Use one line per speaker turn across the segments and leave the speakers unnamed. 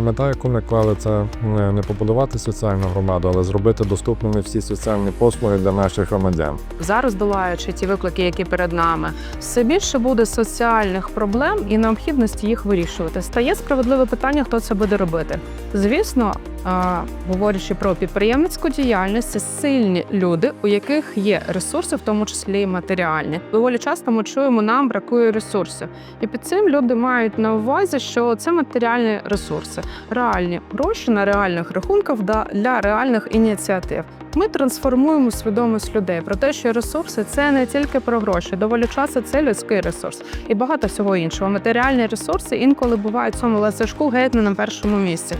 мета, яку ми клали, це не, побудувати соціальну громаду, але зробити доступними всі соціальні послуги для наших громадян.
Зараз долаючи ті виклики, які перед нами, все більше буде соціальних проблем і необхідності їх вирішувати. Стає справедливе питання, хто це буде робити. Звісно, говорячи про підприємницьку діяльність, це сильні люди, у яких є ресурси, в тому числі і матеріальні. Доволі часто ми чуємо, нам бракує ресурсів, і під цим люди мають на увазі, що це матеріальні ресурси, реальні гроші на реальних рахунках для реальних ініціатив. Ми трансформуємо свідомість людей про те, що ресурси це не тільки про гроші, доволі часто це людський ресурс і багато всього іншого. Матеріальні ресурси інколи бувають в цьому ланцюжку геть не на першому місці.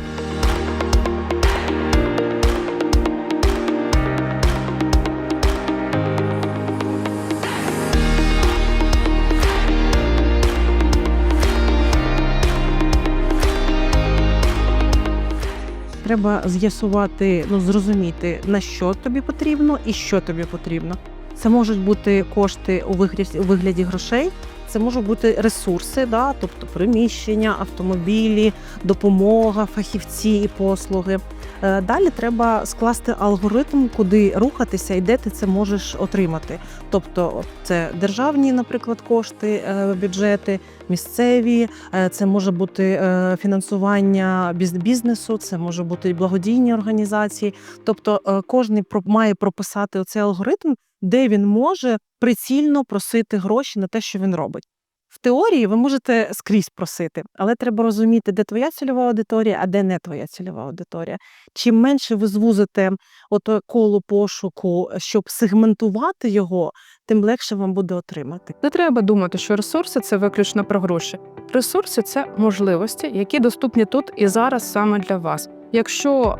Треба з'ясувати, ну зрозуміти на що тобі потрібно і що тобі потрібно. Це можуть бути кошти у вигляді, у вигляді грошей, це можуть бути ресурси, да, тобто приміщення, автомобілі, допомога, фахівці і послуги. Е, Далі треба скласти алгоритм, куди рухатися і де ти це можеш отримати. Тобто, це державні, наприклад, кошти, е, бюджети, місцеві, е, це може бути фінансування бізнесу, це може бути благодійні організації. Тобто, кожен має прописати оцей алгоритм, де він може прицільно просити гроші на те, що він робить. В теорії ви можете скрізь просити, але треба розуміти, де твоя цільова аудиторія, а де не твоя цільова аудиторія. Чим менше ви звузите ото коло пошуку, щоб сегментувати його, тим легше вам буде отримати.
Не треба думати, що ресурси це виключно про гроші. Ресурси це можливості, які доступні тут і зараз саме для вас. Якщо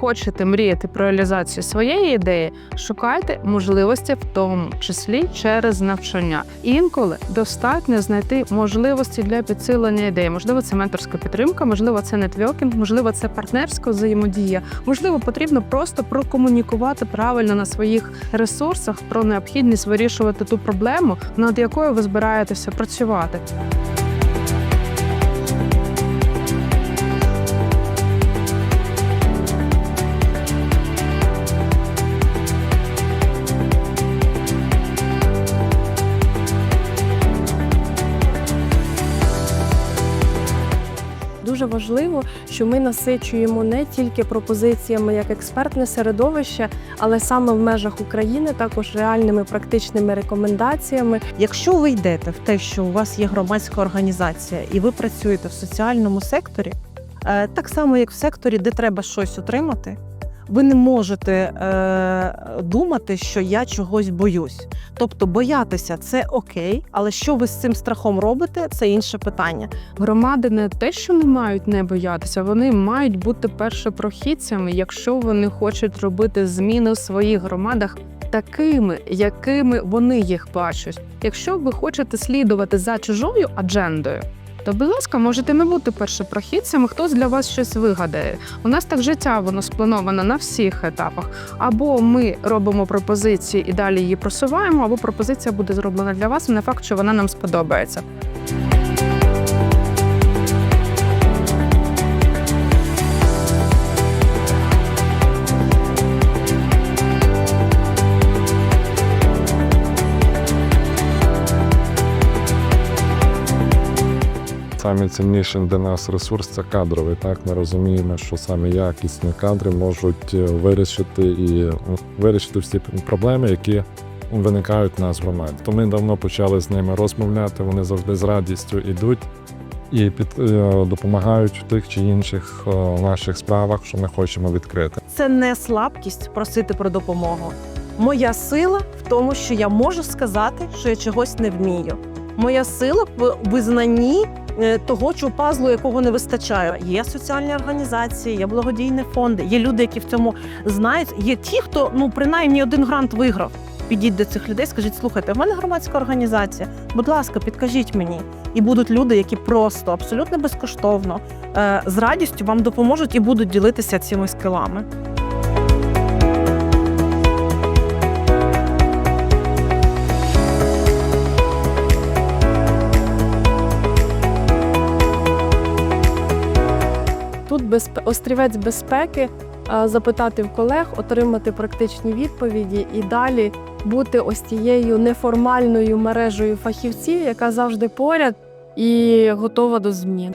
хочете мріяти про реалізацію своєї ідеї, шукайте можливості, в тому числі через навчання. Інколи достатньо знайти можливості для підсилення ідеї. Можливо, це менторська підтримка, можливо, це нетворкінг, можливо, це партнерська взаємодія. Можливо, потрібно просто прокомунікувати правильно на своїх ресурсах про необхідність вирішувати ту проблему, над якою ви збираєтеся працювати.
Важливо, що ми насичуємо не тільки пропозиціями як експертне середовище, але саме в межах України також реальними практичними рекомендаціями.
Якщо ви йдете в те, що у вас є громадська організація і ви працюєте в соціальному секторі, е, так само як в секторі, де треба щось отримати, ви не можете е, думати, що я чогось боюсь. Тобто боятися це окей, але що ви з цим страхом робите, це інше питання.
Громади не те, що не мають не боятися, вони мають бути першопрохідцями, якщо вони хочуть робити зміни в своїх громадах. Такими, якими вони їх бачать. Якщо ви хочете слідувати за чужою аджендою, то, будь ласка, можете не бути першопрохідцями, хтось для вас щось вигадає. У нас так життя воно сплановано на всіх етапах. Або ми робимо пропозиції і далі її просуваємо, або пропозиція буде зроблена для вас. і Не факт, що вона нам сподобається.
Саме цінніший для нас ресурс це кадровий. Так ми розуміємо, що саме якісні кадри можуть е, вирішити і вирішити всі проблеми, які виникають в нас в громаді. То ми давно почали з ними розмовляти. Вони завжди з радістю йдуть і під е, допомагають в тих чи інших е, наших справах, що ми хочемо відкрити.
Це не слабкість просити про допомогу. Моя сила в тому, що я можу сказати, що я чогось не вмію. Моя сила в визнанні того, чи пазлу, якого не вистачає. Є соціальні організації, є благодійні фонди, є люди, які в цьому знають. Є ті, хто ну принаймні один грант виграв. Підіть до цих людей, скажіть, слухайте, в мене громадська організація. Будь ласка, підкажіть мені. І будуть люди, які просто абсолютно безкоштовно е, з радістю вам допоможуть і будуть ділитися цими скилами.
Безпе- острівець безпеки, запитати в колег, отримати практичні відповіді і далі бути ось тією неформальною мережею фахівців, яка завжди поряд і готова до змін.